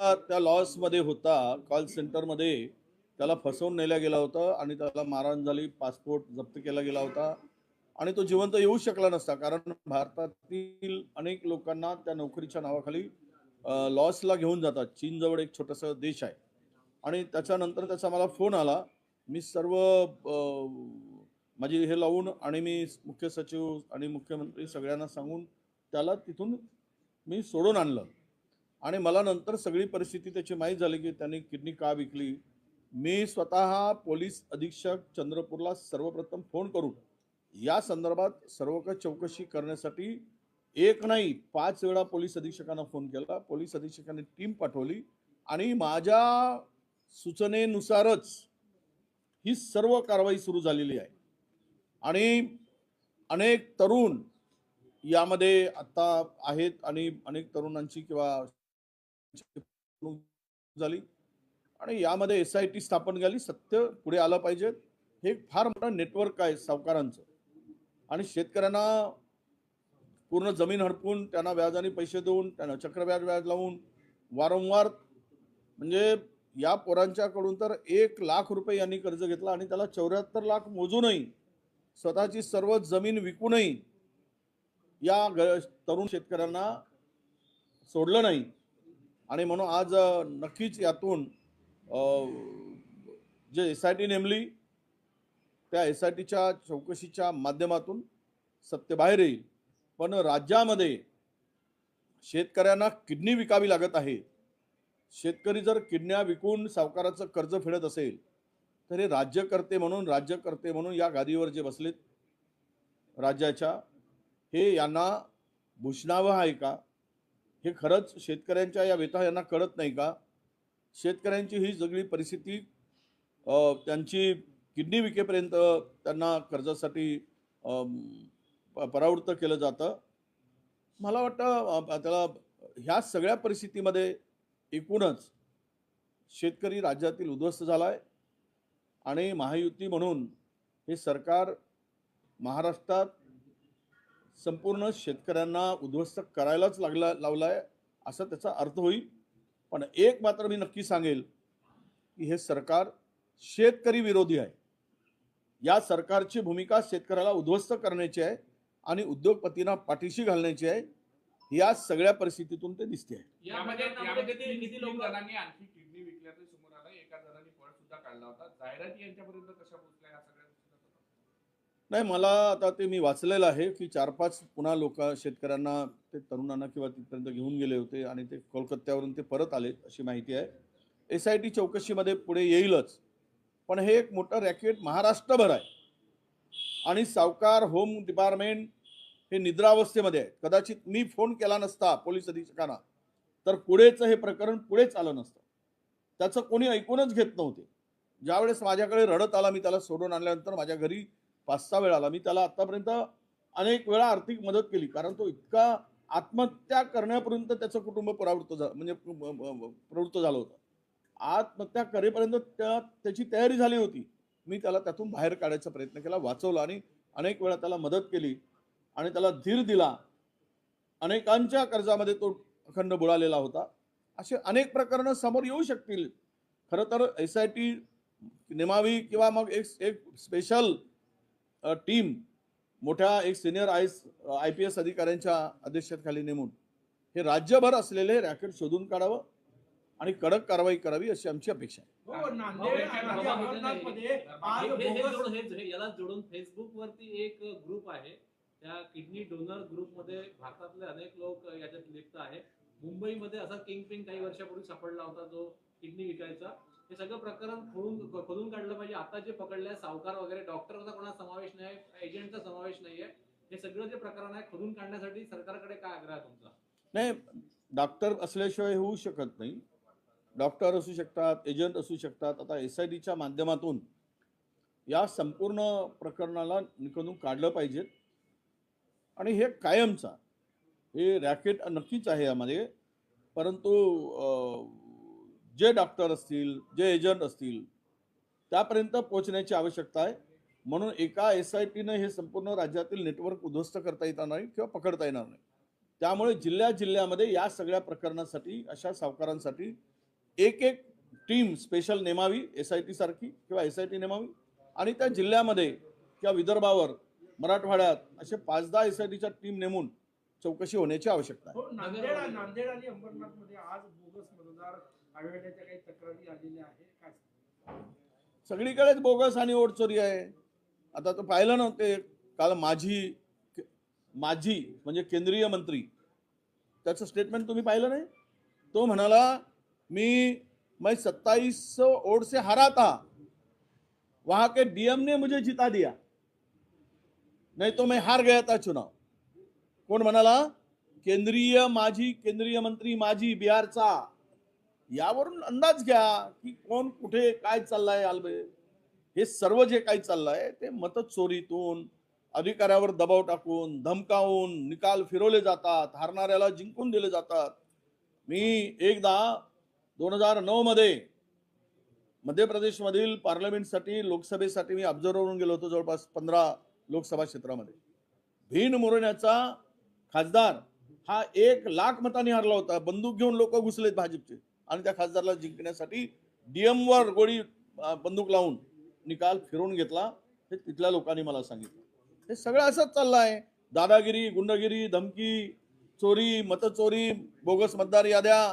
त्या लॉसमध्ये होता कॉल सेंटरमध्ये त्याला फसवून नेल्या गेला होता आणि त्याला मारहाण झाली पासपोर्ट जप्त केला गेला होता. आणि तो जिवंत येऊ शकला नसता कारण भारतातील अनेक लोकांना त्या नोकरीच्या नावाखाली लॉसला घेऊन जातात. चीनजवळ एक छोटासा देश आहे. आणि त्याच्यानंतर त्याचा मला फोन आला. मी सर्व माझी हे लावून आणि मी मुख्य सचिव आणि मुख्यमंत्री सगळ्यांना सांगून त्याला तिथून मी सोडून आणलं. आणि मला नंतर सगळी परिस्थिती त्याची माहीत झाली की त्यांनी किडनी का विकली. मी स्वतः पोलीस अधीक्षक चंद्रपूरला सर्वप्रथम फोन करून या संदर्भात सर्व काही चौकशी करण्यासाठी एक नाही पाच वेळा पोलीस अधीक्षकांना फोन केला. पोलीस अधीक्षकांनी टीम पाठवली आणि माझ्या सूचनेनुसारच ही सर्व कारवाई सुरू झालेली आहे. आणि अनेक तरुण यामध्ये आत्ता आहेत आणि अनेक तरुणांची किंवा झाली. आणि यामध्ये एस आय टी स्थापन झाली सत्य पुढे आलं पाहिजे. हे फार मोठं नेटवर्क आहे सावकारांचं. आणि शेतकऱ्यांना पूर्ण जमीन हडपून त्यांना व्याजाने पैसे देऊन त्यांना चक्रव्याज व्याज लावून वारंवार म्हणजे या पोरांच्याकडून तर एक लाख रुपये यांनी कर्ज घेतला आणि त्याला चौऱ्याहत्तर लाख मोजूनही स्वतःची सर्व जमीन विकूनही या ग तरुण शेतकऱ्यांना सोडलं नाही. आणि म्हणून आज नक्कीच यातून जे एस आय टी नेमली त्या एस आय टीच्या चौकशीच्या माध्यमातून सत्य बाहेर येईल. पण राज्यामध्ये शेतकऱ्यांना किडनी विकावी लागत आहे. शेतकरी जर किडन्या विकून सावकाराचं कर्ज फेडत असेल तर हे राज्यकर्ते म्हणून राज्यकर्ते म्हणून या गादीवर जे बसलेत राज्याच्या हे यांना भूषणावं आहे का? हे खरंच शेतकऱ्यांच्या या व्यथा यांना कळत नाही का? शेतकऱ्यांची ही सगळी परिस्थिती त्यांची किडनी विकेपर्यंत त्यांना कर्जासाठी प- परावृत्त केलं जातं. मला वाटतं त्याला ह्या सगळ्या परिस्थितीमध्ये एकूणच शेतकरी राज्यातील उद्ध्वस्त झाला आहे आणि महायुती म्हणून हे सरकार महाराष्ट्रात संपूर्ण शेतकऱ्यांना उद्ध्वस्त करायलाच लागला लावला आहे असा त्याचा अर्थ होईल. पण एक मात्र मी नक्की सांगेल की हे सरकार शेतकरी विरोधी आहे. या सरकारची भूमिका शेतकऱ्याला उद्ध्वस्त करण्याची आहे आणि उद्योगपतींना पाठीशी घालण्याची आहे या सगळ्या परिस्थितीतून ते दिसते आहे. या यामध्ये प्रकरणामध्ये यामध्ये किती तीन- किती तीन लोक जणांनी आणखी किडनी विकल्याचं समोर आलं एका जणांनी पळ सुद्धा काढला होता. जाहिराती यांच्यापर्यंत कशा पोहोचल्या या सगळ्या गोष्टी नाही मला आता ते मी वाचलेलं आहे की चार पाच पुन्हा लोक शेतकऱ्यांना ते तरुणांना किंवा तिथपर्यंत घेऊन गेले होते आणि ते कोलकात्यावरून ते परत आले अशी माहिती आहे. एस आय टी चौकशीमध्ये पुढे येईलच पण हे एक मोठं रॅकेट महाराष्ट्रभर आहे. आणि सावकार होम डिपार्टमेंट हे निद्रावस्थेमध्ये आहे. कदाचित मी फोन केला नसता पोलीस अधीक्षकांना तर पुढेचं हे प्रकरण पुढेच आलं नसतं. त्याचं कोणी ऐकूनच घेत नव्हते. ज्यावेळेस माझ्याकडे रडत आला मी त्याला सोडून आणल्यानंतर माझ्या घरी पाच सहा वेळा आला. मी त्याला आतापर्यंत अनेक वेळा आर्थिक मदत केली. कारण तो इतका आत्महत्या करण्यापर्यंत त्याचं कुटुंब परावृत्त झालं म्हणजे प्रवृत्त झालं होतं. आत्महत्या करेपर्यंत त्या त्याची तयारी झाली होती. मी त्याला त्यातून बाहेर काढायचा प्रयत्न केला वाचवला आणि अनेक वेळा त्याला मदत केली आणि त्याला धीर दिला. अनेकांच्या कर्जामध्ये तो अखंड बुडालेला होता. असे अनेक प्रकरणं समोर येऊ शकतील. खरं तर एस आय टी नेमावी किंवा मग एक एक स्पेशल टीम मोठ्या एक senior I I P S अधिकाऱ्यांच्या अध्यक्षतेखाली नेमून हे राज्यभर असलेले रॅकेट शोधून काढावं आणि कडक कारवाई करावी अशी आमची अपेक्षा आहे. हो, जोडून फेसबुक वरती एक ग्रुप आहे. त्या किडनी डोनर ग्रुपमध्ये भारतातले अनेक लोक याच्यात लिप्त आहे मुंबईमध्ये असा किंग पिंग काही वर्षापूर्वी सापडला होता जो किडनी विकायचा. हे सगळं प्रकरण खोडून खोदून काढलं पाहिजे. आता जे पकडले सावकार वगैरे डॉक्टरचा कोणा समावेश नाही एजंटचा समावेश नाहीये. हे सगळं जे प्रकरण आहे खोदून काढण्यासाठी सरकारकडे काय आग्रह आहे तुमचा? नाही डॉक्टर असल्याशिवाय होऊ शकत नाही. डॉक्टर असू शकतात एजंट असू शकतात. आता एस आय डीच्या माध्यमातून या संपूर्ण प्रकरणाला निकडून काढलं पाहिजे. आणि हे कायमचा हे रॅकेट नक्कीच आहे यामध्ये. परंतु जे डॉक्टर असतील जे एजंट असतील त्यापर्यंत पोहोचण्याची आवश्यकता आहे. म्हणून एका एस आय टीनं हे संपूर्ण राज्यातील नेटवर्क उद्ध्वस्त करता येणार नाही किंवा पकडता येणार नाही. त्यामुळे जिल्ह्या जिल्ह्यामध्ये या सगळ्या प्रकरणासाठी अशा सावकारांसाठी एक एक टीम स्पेशल नेमावी एस आय टी सारखी किंवा एस आय टी नेमावी. आणि त्या जिल्ह्यामध्ये किंवा विदर्भावर मराठवाड्यात असे पाच दहा एस आय टीच्या टीम नेमून चौकशी होण्याची आवश्यकता आहे. काही तक्रारी आलेल्या काय सगळीकडेच बोगस आणि ओटचोरी आहे. आता तर पाहिलं नव्हते काल माझी माझी म्हणजे केंद्रीय मंत्री त्याचं स्टेटमेंट तुम्ही पाहिलं नाही? तो म्हणाला मी मैं सत्ताईस वोट से हारा था वहां के डीएम ने मुझे जिता दिया. नहीं तो मैं हार गया था चुनाव. कोण म्हणाला? केंद्रीय माझी केंद्रीय मंत्री माझी बिहारचा. यावरून अंदाज घ्या की कोण कुठे काय चाललंय आलबे. हे सर्व जे काही चाललंय ते मतचोरीतून अधिकाऱ्यावर दबाव टाकून धमकावून निकाल फिरवले जातात हारणाऱ्याला जिंकून दिले जातात. मी एकदा दोन हजार नऊ मध्ये मध्य प्रदेशमधील पार्लमेंटसाठी लोकसभेसाठी मी ऑब्झर्वरून गेलो होतो जवळपास पंधरा लोकसभा क्षेत्रामध्ये. भीन मुरण्याचा खासदार हा एक लाख मतांनी हरला होता. बंदूक घेऊन लोक घुसलेत भाजपचे. आणि त्या खासदारला जिंकण्यासाठी डीएमवर गोळी बंदूक लावून निकाल फिरवून घेतला हे तिथल्या लोकांनी मला सांगितलं. हे सगळं असंच चाललं आहे. दादागिरी गुंडगिरी धमकी चोरी मतचोरी बोगस मतदार याद्या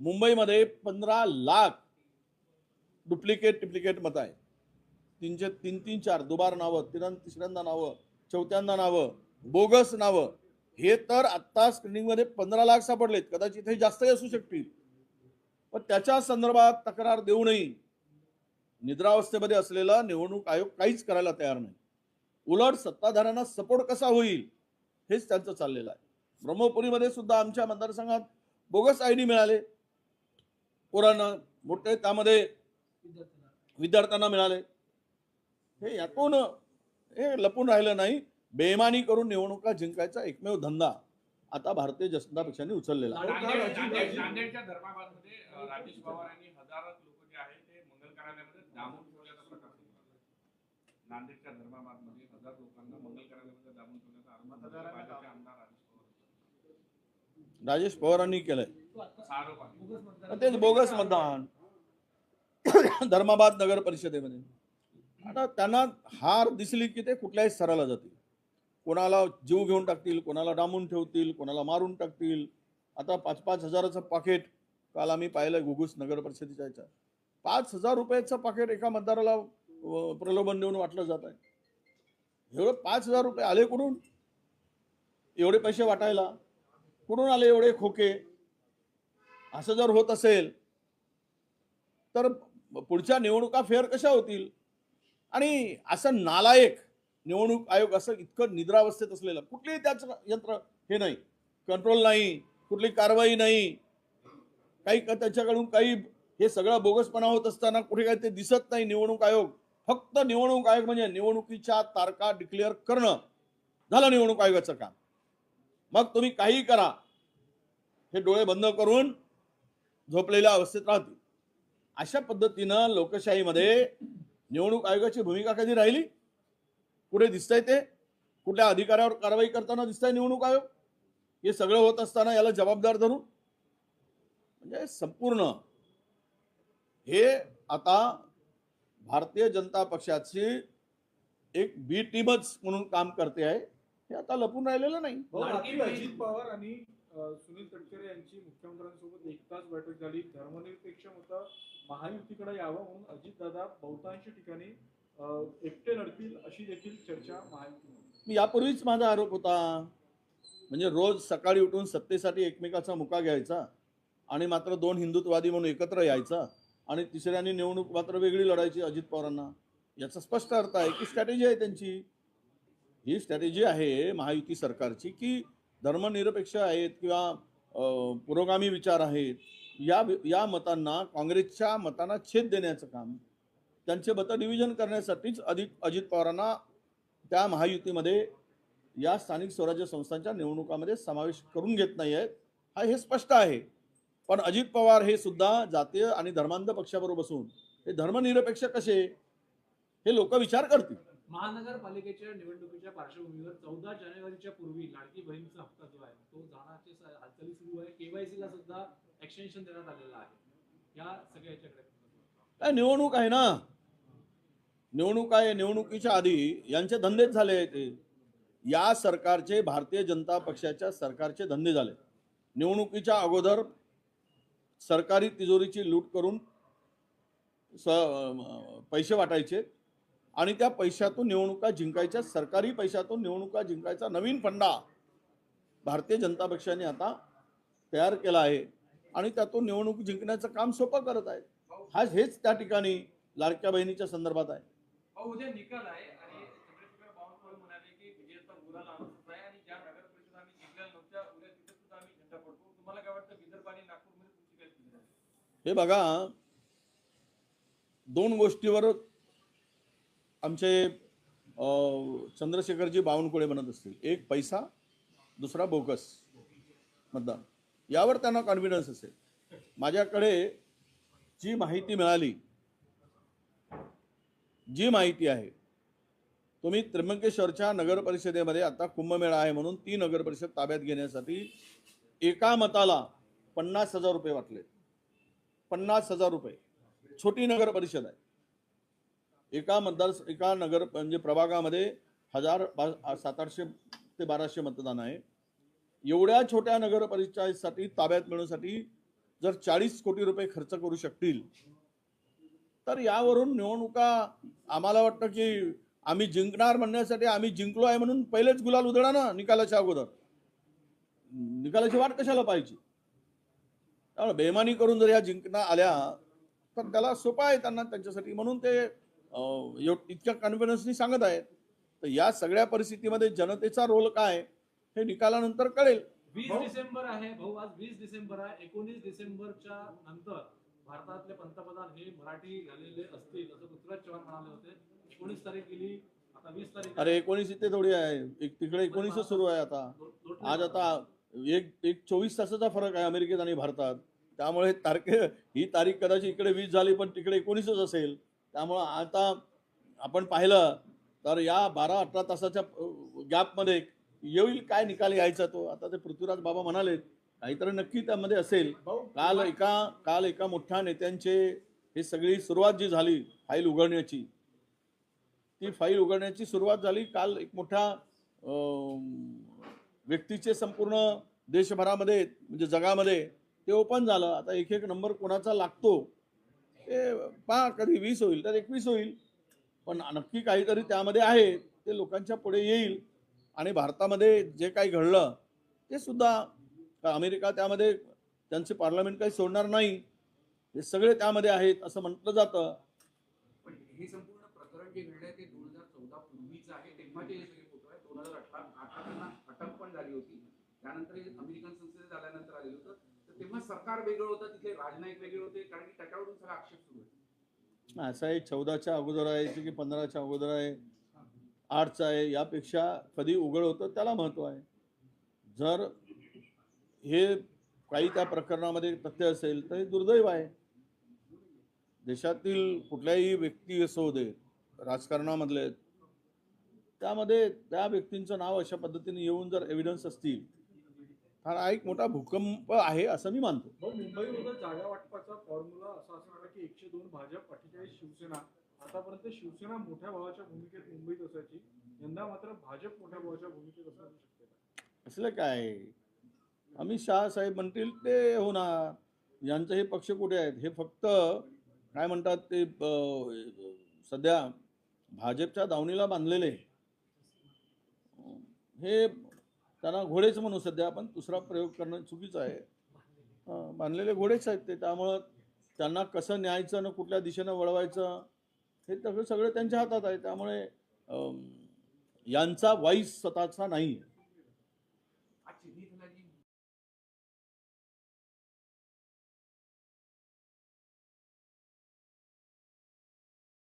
मुंबईमध्ये पंधरा लाख डुप्लिकेट टिप्लिकेट मत आहे. तीनशे तीन तीन चार दुबार नावं तिरां तिसऱ्यांदा नावं चौथ्यांदा नावं बोगस नावं हे तर आत्ता स्क्रीनिंगमध्ये पंधरा लाख सापडलेत. कदाचित हे जास्तही असू शकतील. पण त्याच्या संदर्भात तक्रार देऊनही निद्रावस्थेमध्ये असलेला निवडणूक आयोग काहीच करायला तयार नाही. उलट सत्ताधाऱ्यांना सपोर्ट कसा होईल हेच त्यांचं चाललेलं आहे. ब्रह्मपुरीमध्ये सुद्धा आमच्या मतदारसंघात बोगस आय डी मिळाले. पोरांना मोठे त्यामध्ये विद्यार्थ्यांना मिळाले. हे यातून हे लपून राहिलं नाही. बेमानी करून निवडणुका जिंकायचा एकमेव धंदा. आता भारतीय जनता पक्षाने उचललेला नांदेडच्या धर्माबादमध्ये राजेश पवार यांनी हजारो लोक जे आहेत ते मंगल कार्यालयामध्ये डांबून ठेवल्याचा प्रकार समोर आला. नांदेडच्या धर्माबादमध्ये हजार लोकांना मंगल कार्यालयामध्ये डांबून ठेवण्याचा आरोप भाजपचे आमदार राजेश पवार राजेश पवारांनी केलंय. तेच बोगस मतदान. धर्माबाद नगर परिषदेमध्ये. आता त्यांना हार दिसली की ते कुठल्याही स्तराला जातील. कोणाला जीव घेऊन टाकतील कोणाला डांबून ठेवतील कोणाला मारून टाकतील. आता पाच पाच हजाराचं पाकिट काल आम्ही पाहिलं घुगुस नगर परिषदेच्या याच्यात पाच हजार रुपयाचं पाकिट एका मतदाराला प्रलोभन देऊन वाटलं जात आहे एवढं पाच हजार रुपये आले कुठून? एवढे पैसे वाटायला. कुठून आले एवढे खोके? असं जर होत असेल तर पुढच्या निवडणुका फेअर कशा होतील? आणि असं नालायक निवडणूक आयोग असं इतकं निद्रावस्थेत असलेलं कुठलेही त्याचं यंत्र हे नाही. कंट्रोल नाही कुठली कारवाई नाही. काही का त्याच्याकडून काही हे सगळं बोगसपणा होत असताना कुठे काही ते दिसत नाही निवडणूक आयोग. फक्त निवडणूक आयोग म्हणजे निवडणुकीच्या तारखा डिक्लेअर करणं. झालं निवडणूक आयोगाचं काम. मग तुम्ही काही करा. हे डोळे बंद करून झोपलेल्या अवस्थेत राहतील. अशा पद्धतीनं लोकशाहीमध्ये निवडणूक आयोगाची भूमिका कधी राहिली? पुढे दिसतंय ते. कुठल्या अधिकाऱ्यावर कारवाई करताना दिसतंय निवडणूक आयोग? हे सगळं होत असताना याला जबाबदार धरून? म्हणजे संपूर्ण. हे आता भारतीय जनता पक्षाची एक बी टीमच म्हणून काम करते आहे. हे आता लपून राहिलेलं नाही. बहीण- अजित पवार आणि सुनील तटकरे यांची मुख्यमंत्र्यांसोबत एक तास बैठक झाली. धर्मनिरपेक्ष मतं महायुतीकडे यावं म्हणून अजितदादा बहुतांश ठिकाणी एकटे लढतील अशी देखील चर्चा मी यापूर्वीच माझा आरोप होता म्हणजे रोज सकाळी उठून सत्तेसाठी एकमेकाचा मुका घ्यायचा आणि मात्र दोन हिंदुत्ववादी म्हणून एकत्र यायचा आणि तिसऱ्याने निवडणूक मात्र वेगळी लढायची अजित पवारांना. याचा स्पष्ट अर्थ आहे की स्ट्रॅटेजी आहे त्यांची. ही स्ट्रॅटेजी आहे महायुती सरकारची की धर्मनिरपेक्ष आहेत किंवा पुरोगामी विचार आहेत या या मतांना काँग्रेसच्या मतांना छेद देण्याचं काम त्यांचे मतं डिव्हिजन करण्यासाठीच अजित अजित पवारांना त्या महायुतीमध्ये या स्थानिक स्वराज्य संस्थांच्या निवडणुकामध्ये समावेश करून घेत नाही आहेत हा हे स्पष्ट आहे. पण अजित पवार हे सुद्धा जातीय आणि धर्मांध पक्षाबरोबर बसून हे धर्मनिरपेक्ष कसे? हे लोक विचार करतील. महानगरपालिकेच्या निवडणुकीच्या पार्श्वभूमीवर चौदा जानेवारीच्या पूर्वी लाडकी बहिणीचा हप्ता जो आहे तो जाण्याची हालचाली सुरू आहे. केवायसी ला सुद्धा एक्सटेन्शन देण्यात आलेलं आहे. या सगळ्या याच्याकडे काय निवडणूक आहे ना? निवडणूक आहे निवडणुकीच्या आधी यांचे धंदेच झाले ते या सरकारचे भारतीय जनता पक्षाच्या सरकारचे धंदे झाले. निवडणुकीच्या अगोदर सरकारी तिजोरीची लूट करून स पैसे वाटायचे आणि त्या पैशातून निवडणुका जिंकायच्या सरकारी पैशातून निवडणुका जिंकायचा नवीन फंडा भारतीय जनता पक्षाने आता तयार केला आहे आणि त्यातून निवडणूक जिंकण्याचं काम सोपं करत आहे. हा हेच त्या ठिकाणी लाडक्या बहिणीच्या संदर्भात आहे. उद्या निकाल आहे आणि चंद्रशेखर बावनकुळे म्हणाले की विजयाचा गुलाल आमचाच आहे आणि ज्या नगर परिषद आम्ही जिंकल्या नव्हत्या उद्या तिथे सुद्धा आम्ही झेंडा पडतो तुम्हाला काय वाटतं विदर्भ आणि नागपूरमध्ये तुमची काय? हे बघा दोन गोष्टीवर आमचे चंद्रशेखरजी बावनकुळे म्हणत असतील. एक पैसा दुसरा बोगस मतदान. यावर त्यांना कॉन्फिडन्स असेल. माझ्याकडे जी माहिती मिळाली जी माहिती आहे. तुम्ही त्र्यंबकेश्वरच्या नगर परिषदेमध्ये आता कुंभमेळा आहे म्हणून ती नगर परिषद ताब्यात घेण्यासाठी एका मताला पन्नास हजार रुपये वाटले. पन्नास हजार रुपये. छोटी नगर परिषद आहे. एका मतदार एका नगर म्हणजे प्रभागामध्ये हजार बा सात आठशे ते बाराशे मतदान आहे. एवढ्या छोट्या नगर परिषदेसाठी ताब्यात मिळवण्यासाठी जर चाळीस कोटी रुपये खर्च करू शकतील तर यावरून निवडणुका आम्हाला वाटतं की आम्ही जिंकणार म्हणण्यासाठी आम्ही जिंकलो आहे म्हणून पहिलेच गुलाल उधळा ना निकालाच्या अगोदर. निकालाची वाट कशाला पाहिजे त्यामुळे बेमानी करून जर या जिंकणं आल्या तर त्याला सोपं आहे त्यांना त्यांच्यासाठी म्हणून ते इतक्या कॉन्फिडन्सनी सांगत आहेत. तर या सगळ्या परिस्थितीमध्ये जनतेचा रोल काय हे निकालानंतर कळेल. वीस डिसेंबर आहे भाऊ आज वीस डिसेंबर आहे. एकोणीस डिसेंबरच्या नंतर भारतातले पंतप्रधान हे मराठी झालेले असतील असं पृथ्वीराज चव्हाण म्हणाले होते. एकोणीस तारीख गेली आता वीस तारीख अरे एकोणीस इथे थोडी आहे. एक तिकडे एकोणीसच सुरू आहे आता. आज आता एक एक चोवीस तासाचा फरक आहे अमेरिकेत आणि भारतात. त्यामुळे तारखे ही तारीख कदाचित इकडे वीस झाली पण तिकडे एकोणीसच असेल. त्यामुळं आता आपण पाहिलं तर या बारा अठरा तासाच्या गॅपमध्ये येईल काय निकाल यायचा तो? आता ते पृथ्वीराज बाबा म्हणाले काहीतरी नक्की त्यामध्ये असेल. काल एका काल एका मोठ्या नेत्यांचे हे सगळी सुरुवात जी झाली फाईल उघडण्याची ती फाईल उघडण्याची सुरुवात झाली. काल एक मोठ्या व्यक्तीचे संपूर्ण देशभरामध्ये म्हणजे जगामध्ये ते ओपन झालं. आता एक एक नंबर कोणाचा लागतो ते पहा कधी वीस होईल तर एकवीस होईल. पण नक्की काहीतरी त्यामध्ये आहे ते लोकांच्या पुढे येईल. आणि भारतामध्ये जे काही घडलं ते सुद्धा का अमेरिका त्यामध्ये त्यांचे पार्लमेंट काही सोडणार नाही हे सगळे त्यामध्ये आहेत असं म्हटलं जातं. पण हे संपूर्ण प्रकरण जे घडलंय ते दोन हजार चौदा पूर्वीच आहे. तेव्हाचे हे सगळे फोटो आहेत. दोन हजार अठरा अटक पण झाली होती. त्यानंतर अमेरिकन संसदेत आलेलं होतं. तर तेव्हा सरकार वेगळं होतं तिथले राजनायक वेगळे होते कारण की त्याच्यावरून सगळा आक्षेप सुरू आहे. असं आहे चौदाच्या अगोदर आहे की पंधराच्या अगोदर आहे आठचा आहे यापेक्षा कधी उघड होतं त्याला महत्त्व आहे. जर हे काही त्या प्रकरणामध्ये तथ्य असेल तर हे दुर्दैव आहे. देशातील कुठल्याही व्यक्ती असो दे राजकारणामधले त्यामध्ये त्या व्यक्तींचं नाव अशा पद्धतीने येऊन जर एव्हिडन्स असतील तर हा एक मोठा भूकंप आहे असं मी मानतो. मुंबईमध्ये जागा वाटपाचा फॉर्म्युला असा असणार की एकशे दोन भाजप अठ्ठेचाळीस शिवसेना आतापर्यंत शिवसेना मोठ्या भावाच्या भूमिकेत मुंबईत असायची यंदा मात्र भाजप मोठ्या भावाच्या भूमिकेत असण्याची शक्यता असलं काय? अमित शहा साहेब म्हणतील ते होणार. यांचं हे पक्ष कुठे आहेत? हे फक्त काय म्हणतात ते सध्या भाजपच्या दावणीला बांधलेले. हे त्यांना घोडेच म्हणू सध्या आपण दुसरा प्रयोग करणं चुकीचं आहे. बांधलेले घोडेच आहेत ते. त्यामुळं त्यांना कसं न्यायचं आणि कुठल्या दिशेनं वळवायचं हे सगळं सगळं त्यांच्या हातात आहे. त्यामुळे यांचा वाईस स्वतःचा नाही. आहे